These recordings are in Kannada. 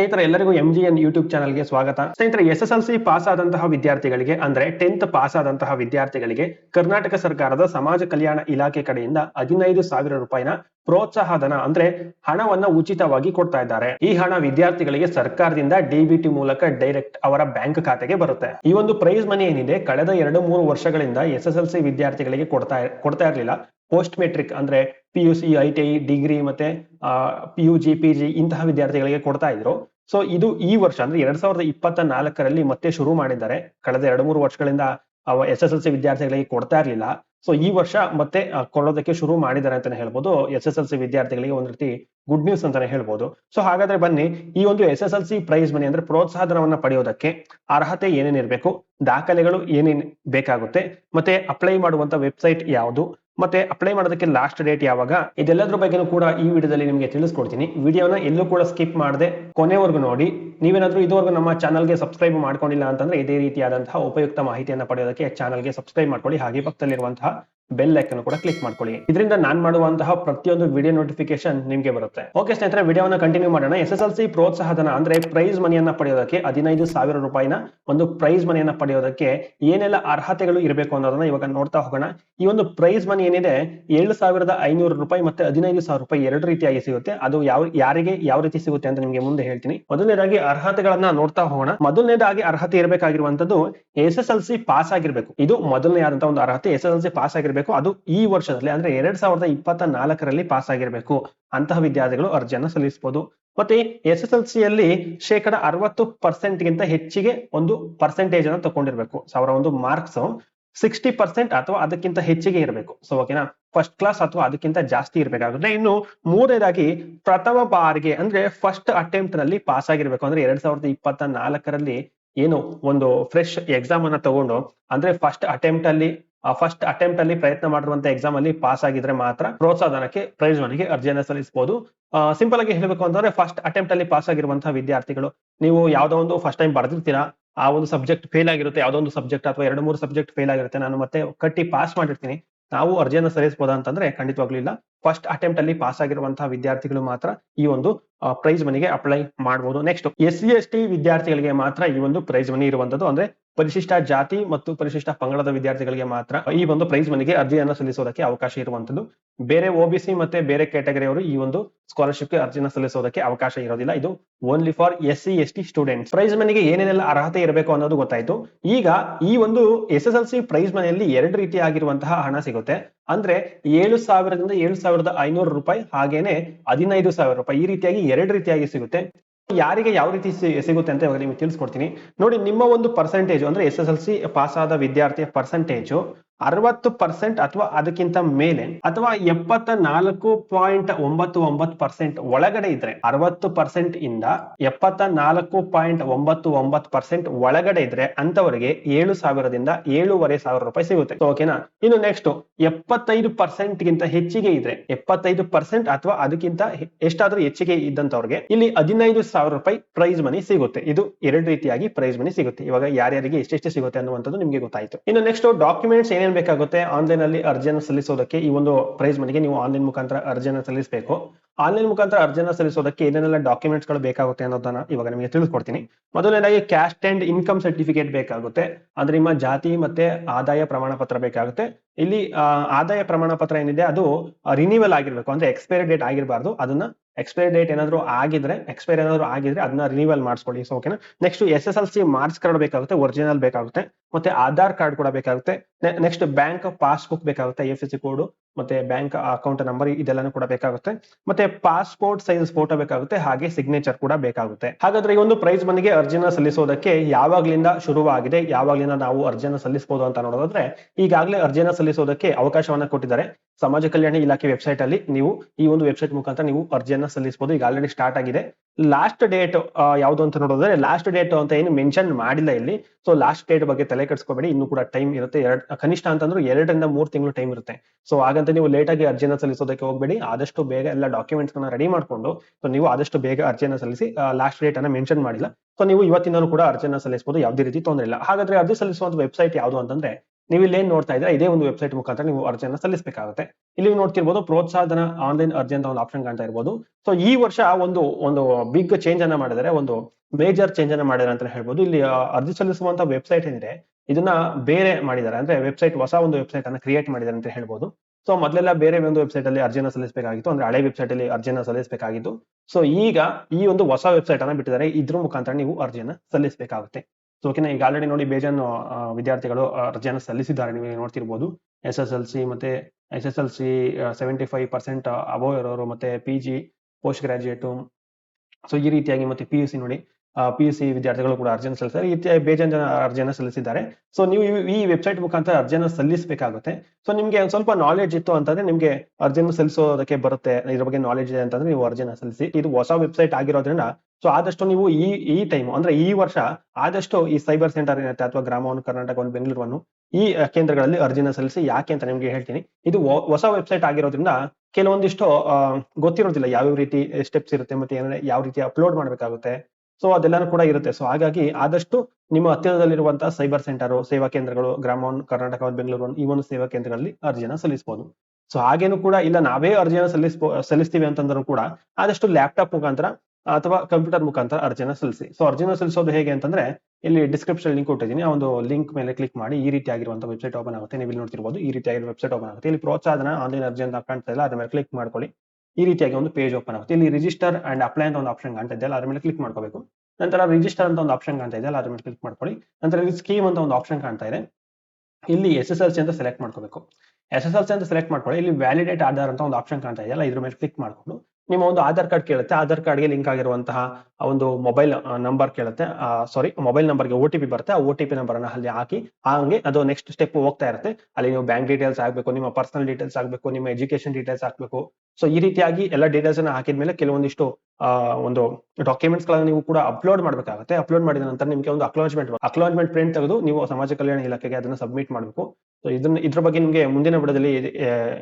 ಸ್ನೇಹಿತರೆ, ಎಲ್ಲರಿಗೂ ಎಂ ಜಿ ಎನ್ ಯೂಟ್ಯೂಬ್ ಚಾನಲ್ಗೆ ಸ್ವಾಗತ. ಸ್ನೇಹಿತರೆ S S L C pass ಆದಂತಹ ವಿದ್ಯಾರ್ಥಿಗಳಿಗೆ, ಅಂದ್ರೆ ಟೆಂತ್ ಪಾಸ್ ಆದಂತಹ ವಿದ್ಯಾರ್ಥಿಗಳಿಗೆ ಕರ್ನಾಟಕ ಸರ್ಕಾರದ ಸಮಾಜ ಕಲ್ಯಾಣ ಇಲಾಖೆ ಕಡೆಯಿಂದ ಹದಿನೈದು ಸಾವಿರ ರೂಪಾಯಿನ ಪ್ರೋತ್ಸಾಹ ಧನ, ಅಂದ್ರೆ ಹಣವನ್ನ ಉಚಿತವಾಗಿ ಕೊಡ್ತಾ ಇದ್ದಾರೆ. ಈ ಹಣ ವಿದ್ಯಾರ್ಥಿಗಳಿಗೆ ಸರ್ಕಾರದಿಂದ ಡಿಬಿಟಿ ಮೂಲಕ ಡೈರೆಕ್ಟ್ ಅವರ ಬ್ಯಾಂಕ್ ಖಾತೆಗೆ ಬರುತ್ತೆ. ಈ ಒಂದು ಪ್ರೈಸ್ ಮನಿ ಏನಿದೆ, ಕಳೆದ ಎರಡು ಮೂರು ವರ್ಷಗಳಿಂದ ಎಸ್ ಎಸ್ ಎಲ್ ಸಿ ವಿದ್ಯಾರ್ಥಿಗಳಿಗೆ ಕೊಡ್ತಾ ಕೊಡ್ತಾ ಇರಲಿಲ್ಲ. ಪೋಸ್ಟ್ ಮೆಟ್ರಿಕ್ ಅಂದ್ರೆ P U C I T I degree ಮತ್ತೆ P U G P G ಇಂತಹ ವಿದ್ಯಾರ್ಥಿಗಳಿಗೆ ಕೊಡ್ತಾ ಇದ್ರು. ಸೊ ಇದು ಈ ವರ್ಷ, ಅಂದ್ರೆ ಎರಡ್ ಸಾವಿರದ ಇಪ್ಪತ್ತ ನಾಲ್ಕರಲ್ಲಿ ಮತ್ತೆ ಶುರು ಮಾಡಿದ್ದಾರೆ. ಕಳೆದ ಎರಡು ಮೂರು ವರ್ಷಗಳಿಂದ ಎಸ್ ಎಸ್ ಎಲ್ ಸಿ ವಿದ್ಯಾರ್ಥಿಗಳಿಗೆ ಕೊಡ್ತಾ ಇರ್ಲಿಲ್ಲ. ಸೊ ಈ ವರ್ಷ ಮತ್ತೆ ಕೊಡೋದಕ್ಕೆ ಶುರು ಮಾಡಿದ್ದಾರೆ ಅಂತಾನೆ ಹೇಳ್ಬೋದು. ಎಸ್ ಎಸ್ ಎಲ್ ಸಿ ವಿದ್ಯಾರ್ಥಿಗಳಿಗೆ ಒಂದ್ ರೀತಿ ಗುಡ್ ನ್ಯೂಸ್ ಅಂತಾನೆ ಹೇಳ್ಬೋದು. ಸೊ ಹಾಗಾದ್ರೆ ಬನ್ನಿ, ಈ ಒಂದು S S L C prize money ಅಂದ್ರೆ ಪ್ರೋತ್ಸಾಹನವನ್ನ ಪಡೆಯೋದಕ್ಕೆ ಅರ್ಹತೆ ಏನೇನಿರ್ಬೇಕು, ದಾಖಲೆಗಳು ಏನೇನ್ ಬೇಕಾಗುತ್ತೆ, ಮತ್ತೆ ಅಪ್ಲೈ ಮಾಡುವಂತ ವೆಬ್ಸೈಟ್ ಯಾವುದು? ಮತ್ತೆ ಅಪ್ಲೈ ಮಾಡೋದಕ್ಕೆ ಲಾಸ್ಟ್ ಡೇಟ್ ಯಾವಾಗ, ಇದೆಲ್ಲದ್ರ ಬಗ್ಗೆನೂ ಕೂಡ ಈ ವಿಡಿಯೋದಲ್ಲಿ ನಿಮಗೆ ತಿಳಿಸ್ಕೊಡ್ತೀನಿ. ವಿಡಿಯೋನ ಎಲ್ಲೂ ಕೂಡ ಸ್ಕಿಪ್ ಮಾಡದೆ ಕೊನೆವರೆಗೂ ನೋಡಿ. ನೀವೇನಾದ್ರೂ ಇದುವರೆಗೂ ನಮ್ಮ ಚಾನಲ್ಗೆ ಸಬ್ಸ್ಕ್ರೈಬ್ ಮಾಡ್ಕೊಂಡಿಲ್ಲ ಅಂತಂದ್ರೆ ಇದೇ ರೀತಿಯಾದಂತಹ ಉಪಯುಕ್ತ ಮಾಹಿತಿಯನ್ನ ಪಡೆಯೋದಕ್ಕೆ ಚಾನಲ್ಗೆ ಸಬ್ಸ್ಕ್ರೈಬ್ ಮಾಡ್ಕೊಳ್ಳಿ. ಹಾಗೆ ಪಕ್ಕದಲ್ಲಿರುವಂತಹ ಬೆಲ್ ಐಕನ್ ಕೂಡ ಕ್ಲಿಕ್ ಮಾಡ್ಕೊಳ್ಳಿ. ಇದರಿಂದ ನಾನ್ ಮಾಡುವಂತಹ ಪ್ರತಿಯೊಂದು ವಿಡಿಯೋ ನೋಟಿಫಿಕೇಶನ್ ನಿಮಗೆ ಬರುತ್ತೆ. ಓಕೆ ಸ್ನೇಹಿತರೆ, ವಿಡಿಯೋವನ್ನು ಕಂಟಿನ್ಯೂ ಮಾಡೋಣ. ಎಸ್ ಎಸ್ ಎಲ್ ಸಿ ಪ್ರೋತ್ಸಾಹಧನ ಅಂದ್ರೆ ಪ್ರೈಸ್ ಮನಿಯನ್ನ ಪಡೆಯೋದಕ್ಕೆ ಹದಿನೈದು ಸಾವಿರ ರೂಪಾಯಿನ ಒಂದು ಪ್ರೈಸ್ ಮನಿಯನ್ನ ಪಡೆಯೋದಕ್ಕೆ ಏನೆಲ್ಲ ಅರ್ಹತೆಗಳು ಇರಬೇಕು ಅನ್ನೋದನ್ನ ಇವಾಗ ನೋಡ್ತಾ ಹೋಗೋಣ. ಈ ಒಂದು ಪ್ರೈಸ್ ಮನಿ ಏನಿದೆ, ಏಳು ಸಾವಿರದ ಐನೂರು ರೂಪಾಯಿ ಮತ್ತೆ ಹದಿನೈದು ಸಾವಿರ ರೂಪಾಯಿ ಎರಡು ರೀತಿಯಾಗಿ ಸಿಗುತ್ತೆ. ಅದು ಯಾವ, ಯಾರಿಗೆ ಯಾವ ರೀತಿ ಸಿಗುತ್ತೆ ಅಂತ ನಿಮಗೆ ಮುಂದೆ ಹೇಳ್ತೀನಿ. ಮೊದಲನೇದಾಗಿ ಅರ್ಹತೆಗಳನ್ನ ನೋಡ್ತಾ ಹೋಗೋಣ. ಮೊದಲನೇದಾಗಿ ಅರ್ಹತೆ ಇರಬೇಕಾಗಿರುವಂತದ್ದು S S L C pass ಆಗಿರ್ಬೇಕು. ಇದು ಮೊದಲನೇ ಆದಂತಹ ಒಂದು ಅರ್ಹತೆ. S S L C pass ಆಗಿರ್ಬೇಕು ಅದು ಈ ವರ್ಷದಲ್ಲಿ ಅಂದ್ರೆ ಎರಡ್ ಸಾವಿರದ ಇಪ್ಪತ್ತ ನಾಲ್ಕರಲ್ಲಿ ಪಾಸ್ ಆಗಿರ್ಬೇಕು. ಅಂತಹ ವಿದ್ಯಾರ್ಥಿಗಳು ಅರ್ಜಿಯನ್ನ ಸಲ್ಲಿಸಬಹುದು ಮತ್ತೆ ಎಸ್ ಎಸ್ ಎಲ್ ಸಿ ಅಲ್ಲಿ ಶೇಕಡ ಅರವತ್ತು ಪರ್ಸೆಂಟ್ ಗಿಂತ ಹೆಚ್ಚಿಗೆ ಒಂದು ಪರ್ಸೆಂಟೇಜ್ ಅನ್ನ ತಗೊಂಡಿರ್ಬೇಕು. ಸಾವಿರ ಒಂದು ಮಾರ್ಕ್ಸ್ ಸಿಕ್ಸ್ಟಿ ಪರ್ಸೆಂಟ್ ಅಥವಾ ಅದಕ್ಕಿಂತ ಹೆಚ್ಚಿಗೆ ಇರಬೇಕು. ಸೊ ಓಕೆನಾ ಫಸ್ಟ್ ಕ್ಲಾಸ್ ಅಥವಾ ಅದಕ್ಕಿಂತ ಜಾಸ್ತಿ ಇರಬೇಕಾಗುತ್ತೆ. ಇನ್ನು ಮೂರನೇದಾಗಿ ಪ್ರಥಮ ಬಾರಿಗೆ ಅಂದ್ರೆ ಫಸ್ಟ್ ಅಟೆಂಪ್ಟ್ನಲ್ಲಿ ಪಾಸ್ ಆಗಿರ್ಬೇಕು. ಅಂದ್ರೆ ಎರಡ್ ಸಾವಿರದ ಇಪ್ಪತ್ತ ನಾಲ್ಕರಲ್ಲಿ ಏನು ಒಂದು ಫ್ರೆಶ್ ಎಕ್ಸಾಮ್ ಅನ್ನ ತಗೊಂಡು, ಅಂದ್ರೆ ಫಸ್ಟ್ ಅಟೆಂಪ್ಟ್ ಅಲ್ಲಿ ಫಸ್ಟ್ ಅಟೆಂಪ್ಟ್ ಅಲ್ಲಿ ಪ್ರಯತ್ನ ಮಾಡಿರುವಂತ ಎಕ್ಸಾಮ್ ಅಲ್ಲಿ ಪಾಸ್ ಆಗಿದ್ರೆ ಮಾತ್ರ ಪ್ರೋತ್ಸಾಹನಕ್ಕೆ ಪ್ರೈಸ್ ಮನೆಗೆ ಅರ್ಜಿಯನ್ನ ಸಲ್ಲಿಸಬಹುದು. ಸಿಂಪಲ್ ಆಗಿ ಹೇಳಬೇಕು ಅಂತಂದ್ರೆ ಫಸ್ಟ್ ಅಟೆಂಪ್ಟ್ ಅಲ್ಲಿ ಪಾಸ್ ಆಗಿರುವಂತಹ ವಿದ್ಯಾರ್ಥಿಗಳು, ನೀವು ಯಾವ್ದೋ ಒಂದು ಫಸ್ಟ್ ಟೈಮ್ ಬರ್ದಿರ್ತೀರಾ, ಆ ಒಂದು ಸಬ್ಜೆಕ್ಟ್ ಫೇಲ್ ಆಗಿರುತ್ತೆ, ಯಾವ್ದೋ ಒಂದು ಸಬ್ಜೆಕ್ಟ್ ಅಥವಾ ಎರಡು ಮೂರು ಸಬ್ಜೆಕ್ಟ್ ಫೇಲ್ ಆಗಿರುತ್ತೆ, ನಾನು ಮತ್ತೆ ಕಟ್ಟಿ ಪಾಸ್ ಮಾಡಿರ್ತೀನಿ, ನಾವು ಅರ್ಜಿಯನ್ನ ಸಲ್ಲಿಸಬಹುದಾ ಅಂತಂದ್ರೆ ಖಂಡಿತವಾಗ್ಲೂ ಇಲ್ಲ. ಫಸ್ಟ್ ಅಟೆಂಪ್ಟ್ ಅಲ್ಲಿ ಪಾಸ್ ಆಗಿರುವಂತಹ ವಿದ್ಯಾರ್ಥಿಗಳು ಮಾತ್ರ ಈ ಒಂದು ಪ್ರೈಸ್ ಮನಿಗೆ ಅಪ್ಲೈ ಮಾಡಬಹುದು next S C S T ವಿದ್ಯಾರ್ಥಿಗಳಿಗೆ ಮಾತ್ರ ಈ ಒಂದು ಪ್ರೈಸ್ ಮನಿ ಇರುವಂತದ್ದು. ಅಂದ್ರೆ ಪರಿಶಿಷ್ಟ ಜಾತಿ ಮತ್ತು ಪರಿಶಿಷ್ಟ ಪಂಗಡದ ವಿದ್ಯಾರ್ಥಿಗಳಿಗೆ ಮಾತ್ರ ಈ ಒಂದು ಪ್ರೈಸ್ ಮನಿಗೆ ಅರ್ಜಿಯನ್ನು ಸಲ್ಲಿಸೋದಕ್ಕೆ ಅವಕಾಶ ಇರುವಂತದ್ದು. ಬೇರೆ ಒಬಿಸಿ ಮತ್ತೆ ಬೇರೆ ಕ್ಯಾಟಗರಿ ಅವರು ಈ ಒಂದು ಸ್ಕಾಲರ್ಶಿಪ್ ಅರ್ಜಿಯನ್ನು ಸಲ್ಲಿಸೋದಕ್ಕೆ ಅವಕಾಶ ಇರೋದಿಲ್ಲ. ಇದು only for S C S T students prize ಮನಿಗೆ ಏನೇನೆಲ್ಲ ಅರ್ಹತೆ ಇರಬೇಕು ಅನ್ನೋದು ಗೊತ್ತಾಯ್ತು. ಈಗ ಈ ಒಂದು S S L C prize ಮನೆಯಲ್ಲಿ ಎರಡು ರೀತಿಯಾಗಿರುವಂತಹ ಹಣ ಸಿಗುತ್ತೆ. ಅಂದ್ರೆ ಏಳು ಸಾವಿರದಿಂದ ಏಳು ಸಾವಿರದ ಐನೂರು ರೂಪಾಯಿ ಹಾಗೇನೆ ಹದಿನೈದು ಸಾವಿರ ರೂಪಾಯಿ. ಈ ರೀತಿಯಾಗಿ ಎರಡು ರೀತಿಯಾಗಿ ಸಿಗುತ್ತೆ. ಯಾರಿಗೆ ಯಾವ ರೀತಿ ಸಿಗುತ್ತೆ ಅಂತ ಇವಾಗ ನಿಮಗೆ ತಿಳಿಸ್ಕೊಡ್ತೀನಿ. ನೋಡಿ, ನಿಮ್ಮ ಒಂದು ಪರ್ಸೆಂಟೇಜ್ ಅಂದ್ರೆ S S L C pass ಆದ ವಿದ್ಯಾರ್ಥಿಯ ಪರ್ಸೆಂಟೇಜು ಅರವತ್ತು ಪರ್ಸೆಂಟ್ ಅಥವಾ ಅದಕ್ಕಿಂತ ಮೇಲೆ ಅಥವಾ ಎಪ್ಪತ್ತ ನಾಲ್ಕು ಪಾಯಿಂಟ್ ಒಂಬತ್ತು ಒಂಬತ್ತು ಪರ್ಸೆಂಟ್ ಒಳಗಡೆ ಇದ್ರೆ ಅರವತ್ತು ಪರ್ಸೆಂಟ್ ಇಂದ ಎಪ್ಪತ್ತ ನಾಲ್ಕು ಪಾಯಿಂಟ್ ಒಂಬತ್ತು ಒಂಬತ್ತು ಪರ್ಸೆಂಟ್ ಒಳಗಡೆ ಇದ್ರೆ ಅಂತವರಿಗೆ ಏಳು ಸಾವಿರದಿಂದ ಏಳುವರೆ ಸಾವಿರ ರೂಪಾಯಿ ಸಿಗುತ್ತೆ. ಓಕೆನಾ ಇನ್ನು ನೆಕ್ಸ್ಟ್ ಎಪ್ಪತ್ತೈದು ಪರ್ಸೆಂಟ್ ಗಿಂತ ಹೆಚ್ಚಿಗೆ ಇದ್ರೆ ಎಪ್ಪತ್ತೈದು ಪರ್ಸೆಂಟ್ ಅಥವಾ ಅದಕ್ಕಿಂತ ಎಷ್ಟಾದ್ರೂ ಹೆಚ್ಚಿಗೆ ಇದ್ದಂತವ್ರಿಗೆ ಇಲ್ಲಿ ಹದಿನೈದು ಸಾವಿರ ರೂಪಾಯಿ ಪ್ರೈಸ್ ಮನಿ ಸಿಗುತ್ತೆ. ಇದು ಎರಡು ರೀತಿಯಾಗಿ ಪ್ರೈಸ್ ಮನಿ ಸಿಗುತ್ತೆ. ಇವಾಗ ಯಾರ್ಯಾರಿಗೆ ಎಷ್ಟೆಷ್ಟು ಸಿಗುತ್ತೆ ಅನ್ನುವಂಥದ್ದು ನಿಮಗೆ ಗೊತ್ತಾಯ್ತು. ಇನ್ನು ನೆಕ್ಸ್ಟ್ ಡಾಕ್ಯುಮೆಂಟ್ಸ್ ಏನೇನ್ ಬೇಕಾಗುತ್ತೆ ಆನ್ಲೈನ್ ಅಲ್ಲಿ ಅರ್ಜಿಯನ್ನು ಸಲ್ಲಿಸೋದಕ್ಕೆ ಈ ಒಂದು ಪ್ರೈಸ್ ಮನಿಗೆ ನೀವು ಆನ್ಲೈನ್ ಮುಖಾಂತರ ಅರ್ಜಿಯನ್ನು ಸಲ್ಲಿಸಬೇಕು. ಆನ್ಲೈನ್ ಮುಖಾಂತರ ಅರ್ಜಿಯನ್ನು ಸಲ್ಲಿಸೋದಕ್ಕೆ ಏನೇನೆಲ್ಲ ಡಾಕ್ಯುಮೆಂಟ್ಸ್ಗಳು ಬೇಕಾಗುತ್ತೆ ಅನ್ನೋದನ್ನ ಇವಾಗ ನಿಮಗೆ ತಿಳಿಸ್ಕೊಡ್ತೀನಿ ಮೊದಲನೇದಾಗಿ ಕ್ಯಾಸ್ಟ್ ಅಂಡ್ ಇನ್ಕಮ್ ಸರ್ಟಿಫಿಕೇಟ್ ಬೇಕಾಗುತ್ತೆ. ಅಂದ್ರೆ ನಿಮ್ಮ ಜಾತಿ ಮತ್ತೆ ಆದಾಯ ಪ್ರಮಾಣ ಪತ್ರ ಬೇಕಾಗುತ್ತೆ. ಇಲ್ಲಿ ಆದಾಯ ಪ್ರಮಾಣ ಪತ್ರ ಏನಿದೆ ಅದು ರಿನಿವಲ್ ಆಗಿರ್ಬೇಕು. ಅಂದ್ರೆ ಎಕ್ಸ್ಪೈರಿ ಡೇಟ್ ಆಗಿರಬಾರ್ದು. ಅದನ್ನ ಎಕ್ಸ್ಪೈರಿ ಡೇಟ್ ಏನಾದ್ರು ಆಗಿದ್ರೆ ಎಕ್ಸ್ಪೈರ್ ಏನಾದ್ರು ಆಗಿದ್ರೆ ಅದನ್ನ ರಿನಿವಲ್ ಮಾಡಿಸ್ಕೊಳ್ಳಿ. ಸೊ ಓಕೆನಾ next S S L C marks card ಬೇಕಾಗುತ್ತೆ ಒರಿಜಿನಲ್ ಬೇಕಾಗುತ್ತೆ, ಮತ್ತೆ ಆಧಾರ್ ಕಾರ್ಡ್ ಕೂಡ ಬೇಕಾಗುತ್ತೆ ನೆಕ್ಸ್ಟ್ ಬ್ಯಾಂಕ್ ಪಾಸ್ಬುಕ್ ಬೇಕಾಗುತ್ತೆ ಎಫ್ ಎಸ್ ಸಿ ಕೋಡ್ ಮತ್ತೆ ಬ್ಯಾಂಕ್ ಅಕೌಂಟ್ ನಂಬರ್ ಇದೆಲ್ಲಾನು ಕೂಡ ಬೇಕಾಗುತ್ತೆ, ಮತ್ತೆ ಪಾಸ್ಪೋರ್ಟ್ ಸೈಜ್ ಫೋಟೋ ಬೇಕಾಗುತ್ತೆ, ಹಾಗೆ ಸಿಗ್ನೇಚರ್ ಕೂಡ ಬೇಕಾಗುತ್ತೆ. ಹಾಗಾದ್ರೆ ಈ ಒಂದು ಪ್ರೈಸ್ ಬಂದಿಗೆ ಅರ್ಜಿನ ಸಲ್ಲಿಸೋದಕ್ಕೆ ಯಾವಾಗ್ಲಿಂದ ಶುರುವಾಗಿದೆ, ಯಾವಾಗ್ಲಿಂದ ನಾವು ಅರ್ಜಿನ ಸಲ್ಲಿಸಬಹುದು ಅಂತ ನೋಡೋದಾದ್ರೆ, ಈಗಾಗಲೇ ಅರ್ಜಿನ ಸಲ್ಲಿಸೋದಕ್ಕೆ ಅವಕಾಶವನ್ನ ಕೊಟ್ಟಿದ್ದಾರೆ. ಸಮಾಜ ಕಲ್ಯಾಣ ಇಲಾಖೆ ವೆಬ್ಸೈಟ್ ಅಲ್ಲಿ ನೀವು ಈ ಒಂದು ವೆಬ್ಸೈಟ್ ಮುಖಾಂತರ ನೀವು ಅರ್ಜಿಯನ್ನ ಸಲ್ಲಿಸಬಹುದು. ಈಗ ಆಲ್ರೆಡಿ ಸ್ಟಾರ್ಟ್ ಆಗಿದೆ. ಲಾಸ್ಟ್ ಡೇಟ್ ಯಾವ್ದು ಅಂತ ನೋಡೋದ್ರೆ ಲಾಸ್ಟ್ ಡೇಟ್ ಅಂತ ಏನು ಮೆನ್ಷನ್ ಮಾಡಿಲ್ಲ ಇಲ್ಲಿ. ಸೊ ಲಾಸ್ಟ್ ಡೇಟ್ ಬಗ್ಗೆ ತಲೆ ಕೆಡಿಸ್ಕೋಬೇಡಿ. ಇನ್ನು ಕೂಡ ಟೈಮ್ ಇರುತ್ತೆ. ಎರಡ್, ಕನಿಷ್ಠ ಅಂತಂದ್ರೆ ಎರಡರಿಂದ ಮೂರು ತಿಂಗಳು ಟೈಮ್ ಇರುತ್ತೆ. ಸೊ ಹಾಗಂತ ನೀವು ಲೇಟ್ ಆಗಿ ಅರ್ಜಿಯನ್ನ ಸಲ್ಲಿಸೋದಕ್ಕೆ ಹೋಗ್ಬೇಡಿ. ಆದಷ್ಟು ಬೇಗ ಎಲ್ಲ ಡಾಕ್ಯುಮೆಂಟ್ಸ್ ರೆಡಿ ಮಾಡ್ಕೊಂಡು ಸೊ ನೀವು ಆದಷ್ಟು ಬೇಗ ಅರ್ಜಿಯನ್ನ ಸಲ್ಲಿಸಿ ಲಾಸ್ಟ್ ಡೇಟ್ ಅನ್ನ ಮೆನ್ಷನ್ ಮಾಡಿಲ್ಲ. ಸೊ ನೀವು ಇವತ್ತಿನ ಕೂಡ ಅರ್ಜಿಯನ್ನ ಸಲ್ಲಿಸಬಹುದು. ಯಾವುದೇ ರೀತಿ ತೊಂದರೆ ಇಲ್ಲ. ಹಾಗಾದ್ರೆ ಅರ್ಜಿ ಸಲ್ಲಿಸುವಂತ ವೆಬ್ಸೈಟ್ ಯಾವುದು ಅಂತಂದ್ರೆ ನೀವು ಇಲ್ಲಿ ಏನ್ ನೋಡ್ತಾ ಇದ್ರೆ ಇದೇ ಒಂದು ವೆಬ್ಸೈಟ್ ಮುಖಾಂತರ ನೀವು ಅರ್ಜಿಯನ್ನು ಸಲ್ಲಿಸಬೇಕಾಗುತ್ತೆ. ಇಲ್ಲಿ ನೋಡ್ತಿರ್ಬೋದು ಪ್ರೋತ್ಸಾಹನ ಆನ್ಲೈನ್ ಅರ್ಜಿ ಅಂತ ಒಂದು ಆಪ್ಷನ್ ಕಾಣ್ತಾ ಇರ್ಬೋದು. ಸೊ ಈ ವರ್ಷ ಒಂದು ಒಂದು ಬಿಗ್ ಚೇಂಜ್ ಅನ್ನ ಮಾಡಿದರೆ, ಒಂದು ಮೇಜರ್ ಚೇಂಜ್ ಅನ್ನ ಮಾಡಿದ್ದಾರೆ ಅಂತ ಹೇಳ್ಬೋದು. ಇಲ್ಲಿ ಅರ್ಜಿ ಸಲ್ಲಿಸುವಂತ ವೆಬ್ಸೈಟ್ ಏನಿದೆ, ಇದನ್ನ ಬೇರೆ ಮಾಡಿದ್ದಾರೆ ಅಂದ್ರೆ ವೆಬ್ಸೈಟ್ ಹೊಸ ಒಂದು ವೆಬ್ಸೈಟ್ ಅನ್ನ ಕ್ರಿಯೇಟ್ ಮಾಡಿದ್ದಾರೆ ಅಂತ ಹೇಳ್ಬೋದು. ಸೊ ಮೊದಲೆಲ್ಲ ಬೇರೆ ಒಂದು ವೆಬ್ಸೈಟ್ ಅಲ್ಲಿ ಅರ್ಜಿನ ಸಲ್ಲಿಸಬೇಕಾಗಿತ್ತು. ಅಂದ್ರೆ ಹಳೆ ವೆಬ್ಸೈಟ್ ಅಲ್ಲಿ ಅರ್ಜಿನ ಸಲ್ಲಿಸಬೇಕಾಗಿತ್ತು. ಸೊ ಈಗ ಈ ಒಂದು ಹೊಸ ವೆಬ್ಸೈಟ್ ಅನ್ನ ಬಿಟ್ಟಿದ್ದಾರೆ. ಇದ್ರ ಮುಖಾಂತರ ನೀವು ಅರ್ಜಿಯನ್ನ ಸಲ್ಲಿಸಬೇಕಾಗುತ್ತೆ. ಸೊ ಓಕೆನಾ ಈಗ ಆಲ್ರೆಡಿ ನೋಡಿ ಬೇಜಾನ್ ವಿದ್ಯಾರ್ಥಿಗಳು ಅರ್ಜಿಯನ್ನು ಸಲ್ಲಿಸಿದ್ದಾರೆ. ನೀವು ನೋಡ್ತಿರ್ಬೋದು. ಎಸ್ ಎಸ್ ಎಲ್ ಸಿ ಮತ್ತೆ S S L C seventy five percent above ಇರೋರು ಮತ್ತೆ P G post graduate so ಈ ರೀತಿಯಾಗಿ ಮತ್ತೆ ಪಿ ಯು ಸಿ ನೋಡಿ ಪಿ ಯು ಸಿ ವಿದ್ಯಾರ್ಥಿಗಳು ಕೂಡ ಅರ್ಜಿಯನ್ನು ಸಲ್ಲಿಸಿದ್ದಾರೆ. ಈ ರೀತಿಯಾಗಿ ಬೇಜಾನ್ ಜನ ಅರ್ಜಿಯನ್ನು ಸಲ್ಲಿಸಿದ್ದಾರೆ. ಸೊ ನೀವು ಈ ವೆಬ್ಸೈಟ್ ಮುಖಾಂತರ ಅರ್ಜಿಯನ್ನು ಸಲ್ಲಿಸಬೇಕಾಗುತ್ತೆ. ಸೊ ನಿಮಗೆ ಒಂದು ಸ್ವಲ್ಪ ನಾಲೆಜ್ ಇತ್ತು ಅಂತಂದ್ರೆ ನಿಮಗೆ ಅರ್ಜಿಯನ್ನು ಸಲ್ಲಿಸೋದಕ್ಕೆ ಬರುತ್ತೆ. ಇದ್ರ ಬಗ್ಗೆ ನಾಲೆಜ್ ಇದೆ ಅಂತಂದ್ರೆ ನೀವು ಅರ್ಜಿಯನ್ನು ಸಲ್ಲಿಸಿ. ಇದು ಹೊಸ ವೆಬ್ಸೈಟ್ ಆಗಿರೋದ್ರಿಂದ ಸೊ ಆದಷ್ಟು ನೀವು ಈ ಈ ಟೈಮ್ ಅಂದ್ರೆ ಈ ವರ್ಷ ಆದಷ್ಟು ಈ ಸೈಬರ್ ಸೆಂಟರ್ ಏನಿರುತ್ತೆ ಅಥವಾ ಗ್ರಾಮವನ್ನು ಕರ್ನಾಟಕವನ್ನು ಬೆಂಗಳೂರನ್ನು ಈ ಕೇಂದ್ರಗಳಲ್ಲಿ ಅರ್ಜಿನ ಸಲ್ಲಿಸಿ ಯಾಕೆ ಅಂತ ನಿಮ್ಗೆ ಹೇಳ್ತೀನಿ. ಇದು ಹೊಸ ವೆಬ್ಸೈಟ್ ಆಗಿರೋದ್ರಿಂದ ಕೆಲವೊಂದಿಷ್ಟು ಗೊತ್ತಿರೋದಿಲ್ಲ ಯಾವ ರೀತಿ ಸ್ಟೆಪ್ಸ್ ಇರುತ್ತೆ ಮತ್ತೆ ಏನಾದ್ರೆ ಯಾವ ರೀತಿ ಅಪ್ಲೋಡ್ ಮಾಡ್ಬೇಕಾಗುತ್ತೆ. ಸೊ ಅದೆಲ್ಲಾನು ಕೂಡ ಇರುತ್ತೆ. ಸೊ ಹಾಗಾಗಿ ಆದಷ್ಟು ನಿಮ್ಮ ಹತ್ತಿರದಲ್ಲಿರುವಂತಹ ಸೈಬರ್ ಸೆಂಟರ್ ಸೇವಾ ಕೇಂದ್ರಗಳು, ಗ್ರಾಮವನ್ನು ಕರ್ನಾಟಕ ಬೆಂಗಳೂರು ಈ ಒಂದು ಸೇವಾ ಕೇಂದ್ರಗಳಲ್ಲಿ ಅರ್ಜಿನ ಸಲ್ಲಿಸಬಹುದು ಸೊ ಹಾಗೇನು ಕೂಡ ಇಲ್ಲ. ನಾವೇ ಅರ್ಜಿಯನ್ನು ಸಲ್ಲಿಸ್ಬೋ, ಸಲ್ಲಿಸ್ತೀವಿ ಅಂತಂದ್ರೂ ಕೂಡ ಆದಷ್ಟು ಲ್ಯಾಪ್ಟಾಪ್ ಮುಖಾಂತರ ಅಥವಾ ಕಂಪ್ಯೂಟರ್ ಮುಖಾಂತರ ಅರ್ಜಿನ ಸಲ್ಲಿಸಿ. ಸೊ ಅರ್ಜಿನ ಸಲ್ಲಿಸೋದು ಹೇಗೆ ಅಂತಂದ್ರೆ, ಇಲ್ಲಿ ಡಿಸ್ಕ್ರಿಪ್ಷನ್ ಲಿಂಕ್ ಕೊಟ್ಟಿದ್ದೀನಿ. ಆ ಒಂದು ಲಿಂಕ್ ಮೇಲೆ ಕ್ಲಿಕ್ ಮಾಡಿ, ಈ ರೀತಿಯಾಗಿರುವಂತಹ ವೆಬ್ಸೈಟ್ ಓಪನ್ ಆಗುತ್ತೆ. ನೀವು ಇಲ್ಲಿ ನೋಡ್ತಿರ್ಬೋದು, ಈ ರೀತಿಯಾಗಿರೋ ವೆಬ್ಸೈಟ್ ಓಪನ್ ಆಗುತ್ತೆ. ಇಲ್ಲಿ ಪ್ರೋತ್ಸಾಹನ ಆನ್ಲೈನ್ ಅರ್ಜಿ ಅಂತ ಕಾಣ್ತಾ ಇಲ್ಲ. ಅದ್ರ ಮೇಲೆ ಕ್ಲಿಕ್ ಮಾಡ್ಕೊಳ್ಳಿ. ಈ ರೀತಿಯಾಗಿ ಒಂದು ಪೇಜ್ ಓಪನ್ ಆಗುತ್ತೆ. ಇಲ್ಲಿ ರಿಜಿಸ್ಟರ್ ಅಂಡ್ ಅಪ್ಲೈ ಅಂತ ಒಂದು ಆಪ್ಷನ್ ಕಾಣ್ತಾ ಇದೆಯಲ್ಲ, ಅದ್ರ ಮೇಲೆ ಕ್ಲಿಕ್ ಮಾಡ್ಕೋಬೇಕು. ನಂತರ ರಿಜಿಸ್ಟರ್ ಅಂತ ಒಂದು ಆಪ್ಷನ್ ಕಾಣ್ತಾ ಇದೆಯಲ್ಲ, ಅದ್ರ ಮೇಲೆ ಕ್ಲಿಕ್ ಮಾಡ್ಕೊಳ್ಳಿ. ನಂತರ ಇಲ್ಲಿ ಸ್ಕೀಮ್ ಅಂತ ಒಂದು ಆಪ್ಷನ್ ಕಾಣ್ತಾ ಇದೆ. ಇಲ್ಲಿ ಎಸ್ ಎಸ್ ಎಲ್ ಸಿ ಅಂತ ಸೆಲೆಕ್ಟ್ ಮಾಡ್ಕೋಬೇಕು. ಎಸ್ ಎಸ್ ಎಲ್ ಸಿ ಅಂತ ಸೆಲೆಕ್ಟ್ ಮಾಡ್ಕೊಳ್ಳಿ. ಇಲ್ಲಿ ವ್ಯಾಲಿಡೇಟ್ ಆಧಾರ್ ಅಂತ ಒಂದು ಆಪ್ಷನ್ ಕಾಣ್ತಾ ಇದೆಯಲ್ಲ, ಇದ್ರ ಮೇಲೆ ಕ್ಲಿಕ್ ಮಾಡ್ಕೊಂಡು. ನಿಮ್ಮ ಒಂದು ಆಧಾರ್ ಕಾರ್ಡ್ ಕೇಳುತ್ತೆ. ಆಧಾರ್ ಕಾರ್ಡ್ಗೆ ಲಿಂಕ್ ಆಗಿರುವಂತಹ ಒಂದು ಮೊಬೈಲ್ ನಂಬರ್ ಕೇಳುತ್ತೆ. ಸಾರಿ ಮೊಬೈಲ್ ನಂಬರ್ಗೆ ಓ ಟಿ ಪಿ ಬರುತ್ತೆ. ಆ ಓ ಟಿ ಪಿ ನಂಬರ್ ಅನ್ನ ಅಲ್ಲಿ ಹಾಕಿ ಹಂಗೆ ಅದು ನೆಕ್ಸ್ಟ್ ಸ್ಟೆಪ್ ಹೋಗ್ತಾ ಇರುತ್ತೆ. ಅಲ್ಲಿ ನೀವು ಬ್ಯಾಂಕ್ ಡೀಟೇಲ್ಸ್ ಆಗಬೇಕು ನಿಮ್ಮ ಪರ್ಸನಲ್ ಡೀಟೇಲ್ಸ್ ಆಗಬೇಕು ನಿಮ್ಮ ಎಜುಕೇಶನ್ ಡೀಟೇಲ್ಸ್ ಹಾಕ್ಬೇಕು. ಸೊ ಈ ರೀತಿಯಾಗಿ ಎಲ್ಲ ಡೀಟೇಲ್ಸ್ ಅನ್ನ ಹಾಕಿದ್ಮೇಲೆ ಕೆಲವೊಂದಿಷ್ಟು ಆ, ಒಂದು ಡಾಕ್ಯುಮೆಂಟ್ಸ್ ಗಳನ್ನ ನೀವು ಕೂಡ ಅಪ್ಲೋಡ್ ಮಾಡಬೇಕಾಗುತ್ತೆ. ಅಪ್ಲೋಡ್ ಮಾಡಿದ ನಂತರ ನಿಮಗೆ ಒಂದು ಅಕ್ಲಾಜ್ಮೆಂಟ್ ಅಕ್ಲಾಜ್ಮೆಂಟ್ ಪ್ರಿಂಟ್ ತೆಗೆದು ನೀವು ಸಮಾಜ ಕಲ್ಯಾಣ ಇಲಾಖೆಗೆ ಅದನ್ನ ಸಬ್ಮಿಟ್ ಮಾಡಬೇಕು. ಸೊ ಇದನ್ನ, ಇದ್ರ ಬಗ್ಗೆ ನಿಮಗೆ ಮುಂದಿನ ವಿಡದಲ್ಲಿ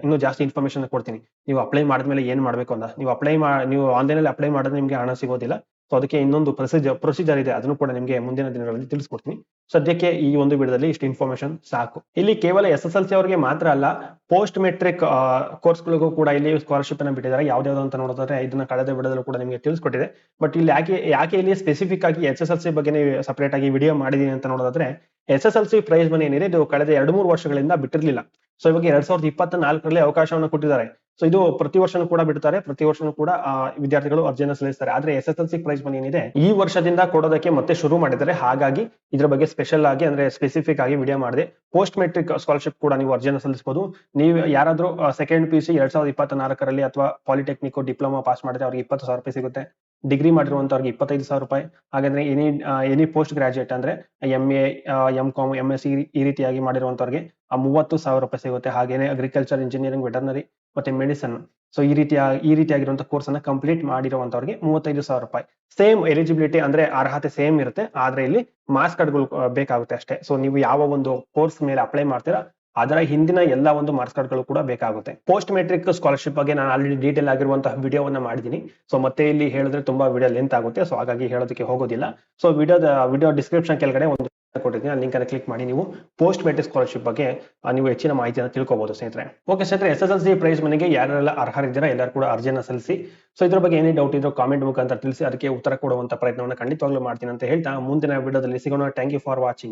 ಇನ್ನೂ ಜಾಸ್ತಿ ಇನ್ಫಾರ್ಮೇಶನ್ ಕೊಡ್ತೀನಿ. ನೀವು ಅಪ್ಲೈ ಮಾಡಿದ್ಮೇಲೆ ಏನ್ ಮಾಡ್ಬೇಕು ಅಂತ. ನೀವು ಅಪ್ಲೈ ಮಾ, ನೀವು ಆನ್ಲೈನ್ ಅಲ್ಲಿ ಅಪ್ಲೈ ಮಾಡಿದ್ರೆ ನಿಮಗೆ ಹಣ ಸಿಗೋದಿಲ್ಲ. ಸೊ ಅದಕ್ಕೆ ಇನ್ನೊಂದು ಪ್ರೊಸೀಜರ್ ಪ್ರೊಸೀಜರ್ ಇದೆ. ಅದನ್ನು ಕೂಡ ನಿಮಗೆ ಮುಂದಿನ ದಿನಗಳಲ್ಲಿ ತಿಳಿಸ್ಕೊಡ್ತೀನಿ. ಸದ್ಯಕ್ಕೆ ಈ ಒಂದು ವಿಡಿಯೋದಲ್ಲಿ ಇಷ್ಟು ಇನ್ಫಾರ್ಮೇಶನ್ ಸಾಕು. ಇಲ್ಲಿ ಕೇವಲ ಎಸ್ ಎಸ್ ಎಲ್ ಸಿ ಅವರಿಗೆ ಮಾತ್ರ ಅಲ್ಲ ಪೋಸ್ಟ್ ಮೆಟ್ರಿಕ್ ಕೋರ್ಸ್ಗಳಿಗೂ ಕೂಡ ಇಲ್ಲಿ ಸ್ಕಾಲರ್ಶಿಪ್ ಅನ್ನು ಬಿಟ್ಟಿದ್ದಾರೆ. ಯಾವ್ದಾವ್ದು ಅಂತ ನೋಡೋದಾದ್ರೆ ಇದನ್ನ ಕಳೆದ ವಿಡಿಯೋದಲ್ಲೂ ಕೂಡ ನಿಮಗೆ ತಿಳಿಸ್ಕೊಟ್ಟಿದೆ. ಬಟ್ ಇಲ್ಲಿ ಯಾಕೆ ಯಾಕೆ ಇಲ್ಲಿ ಸ್ಪೆಸಿಫಿಕ್ ಆಗಿ ಎಸ್ ಎಸ್ ಎಲ್ ಸಿ ಬಗ್ಗೆ ಸಪರೇಟ್ ಆಗಿ ವಿಡಿಯೋ ಮಾಡಿದೀನಿ ಅಂತ ನೋಡೋದಾದ್ರೆ S S L C prize money ಏನಿದೆ, ಇದು ಕಳೆದ ಎರಡು ಮೂರು ವರ್ಷಗಳಿಂದ ಬಿಟ್ಟಿರಲಿಲ್ಲ. ಸೊ ಇವಾಗ ಎರಡ್ ಸಾವಿರದ ಇಪ್ಪತ್ತ ನಾಲ್ಕರಲ್ಲಿ ಅವಕಾಶವನ್ನು ಕೊಟ್ಟಿದ್ದಾರೆ. ಸೊ ಇದು ಪ್ರತಿ ವರ್ಷನೂ ಕೂಡ ಬಿಡ್ತಾರೆ. ಪ್ರತಿ ವರ್ಷನೂ ಕೂಡ ವಿದ್ಯಾರ್ಥಿಗಳು ಅರ್ಜಿಯನ್ನು ಸಲ್ಲಿಸ್ತಾರೆ. ಆದ್ರೆ S S L C prize money ಏನಿದೆ, ಈ ವರ್ಷದಿಂದ ಕೊಡೋದಕ್ಕೆ ಮತ್ತೆ ಶುರು ಮಾಡಿದ್ದಾರೆ. ಹಾಗಾಗಿ ಇದ್ರ ಬಗ್ಗೆ ಸ್ಪೆಷಲ್ ಆಗಿ, ಅಂದ್ರೆ ಸ್ಪೆಸಿಫಿಕ್ ಆಗಿ ವಿಡಿಯೋ ಮಾಡಿದೆ. ಪೋಸ್ಟ್ ಮೆಟ್ರಿಕ್ ಸ್ಕಾಲರ್ಶಿಪ್ ಕೂಡ ನೀವು ಅರ್ಜಿಯನ್ನು ಸಲ್ಲಿಸಬಹುದು ನೀವು ಯಾರಾದ್ರೂ ಸೆಕೆಂಡ್ ಪಿ ಸಿ ಎರಡ್ ಸಾವಿರದ ಇಪ್ಪತ್ತ ನಾಲ್ಕರಲ್ಲಿ ಅಥವಾ ಪಾಲಿಟೆಕ್ನಿಕ್ ಡಿಪ್ಲೊಮಾ ಪಾಸ್ ಮಾಡಿದ್ರೆ ಅವ್ರಿಗೆ ಇಪ್ಪತ್ತು ಸಾವಿರ ರೂಪಾಯಿ ಸಿಗುತ್ತೆ. ಡಿಗ್ರಿ ಮಾಡಿರುವಂತವ್ರಿಗೆ ಇಪ್ಪತ್ತೈದು ಸಾವಿರ ರೂಪಾಯಿ. ಹಾಗಾದ್ರೆ ಎನಿ ಎನಿ ಪೋಸ್ಟ್ ಗ್ರಾಜುಯೇಟ್ ಅಂದ್ರೆ M A M com M S ಈ ರೀತಿಯಾಗಿ ಮಾಡಿರುವಂತವ್ರಿಗೆ ಆ ಮೂವತ್ತು ಸಾವಿರ ರೂಪಾಯಿ ಸಿಗುತ್ತೆ. ಹಾಗೇನೆ ಅಗ್ರಿಕಲ್ಚರ್ ಇಂಜಿನಿಯರಿಂಗ್ ವೆಟರ್ನರಿ ಮತ್ತೆ ಮೆಡಿಸನ್ ಸೊ ಈ ರೀತಿಯ, ಈ ರೀತಿಯಾಗಿರುವಂತಹ ಕೋರ್ಸ್ ಅನ್ನ ಕಂಪ್ಲೀಟ್ ಮಾಡಿರುವಂತವ್ರಿಗೆ ಮೂವತ್ತೈದು ಸಾವಿರ ರೂಪಾಯಿ. ಸೇಮ್ ಎಲಿಜಿಬಿಲಿಟಿ ಅಂದ್ರೆ ಅರ್ಹತೆ ಸೇಮ್ ಇರುತ್ತೆ, ಆದ್ರೆ ಇಲ್ಲಿ ಮಾರ್ಕ್ಸ್ ಕಾರ್ಡ್ಗಳು ಬೇಕಾಗುತ್ತೆ ಅಷ್ಟೇ. ಸೊ ನೀವು ಯಾವ ಒಂದು ಕೋರ್ಸ್ ಮೇಲೆ ಅಪ್ಲೈ ಮಾಡ್ತೀರಾ, ಅದರ ಹಿಂದಿನ ಎಲ್ಲ ಒಂದು ಮಾರ್ಕ್ಸ್ ಕಾರ್ಡ್ಗಳು ಕೂಡ ಬೇಕಾಗುತ್ತೆ. ಪೋಸ್ಟ್ ಮೆಟ್ರಿಕ್ ಸ್ಕಾಲರ್ಶಿಪ್ ಬಗ್ಗೆ ನಾನು ಆಲ್ರೆಡಿ ಡೀಟೇಲ್ ಆಗಿರುವಂತಹ ವಿಡಿಯೋವನ್ನ ಮಾಡಿದ್ದೀನಿ. ಸೊ ಮತ್ತೆ ಇಲ್ಲಿ ಹೇಳಿದ್ರೆ ತುಂಬಾ ವಿಡಿಯೋ ಲೆಂತ್ ಆಗುತ್ತೆ. ಸೊ ಹಾಗಾಗಿ ಹೇಳೋದಕ್ಕೆ ಹೋಗೋದಿಲ್ಲ. ಸೊ ವಿಡಿಯೋದ, ವಿಡಿಯೋ ಡಿಸ್ಕ್ರಿಪ್ಷನ್ ಕೆಳಗಡೆ ಒಂದು ಕೊಟ್ಟಿದ್ದೀನಿ ಆ ಲಿಂಕನ್ನು ಕ್ಲಿಕ್ ಮಾಡಿ ನೀವು ಪೋಸ್ಟ್ ಮೆಟ್ರಿಕ್ ಸ್ಕಾಲರ್ಶಿಪ್ ಬಗ್ಗೆ ನೀವು ಹೆಚ್ಚಿನ ಮಾಹಿತಿಯನ್ನು ತಿಳ್ಕೋಬಹುದು ಸ್ನೇಹಿತರೆ. ಓಕೆ ಸ್ನೇಹಿತರೆ S S L C prize ಮನೆಗೆ ಯಾರೆಲ್ಲ ಅರ್ಹರಿದ್ದೀರಾ ಎಲ್ಲರೂ ಕೂಡ ಅರ್ಜಿಯನ್ನು ಸಲ್ಲಿಸಿ. ಸೊ ಇದ್ರ ಬಗ್ಗೆ ಏನೇ ಡೌಟ್ ಇದ್ರೂ ಕಾಮೆಂಟ್ ಮುಖಾಂತರ ತಿಳಿಸಿ, ಅದಕ್ಕೆ ಉತ್ತರ ಕೊಡುವಂತ ಪ್ರಯತ್ನವನ್ನು ಖಂಡಿತವಾಗ್ಲೂ ಮಾಡ್ತೀನಿ ಅಂತ ಹೇಳ್ತಾ ಮುಂದಿನ ವಿಡಿಯೋದಲ್ಲಿ ಸಿಗೋಣ. Thank you for watching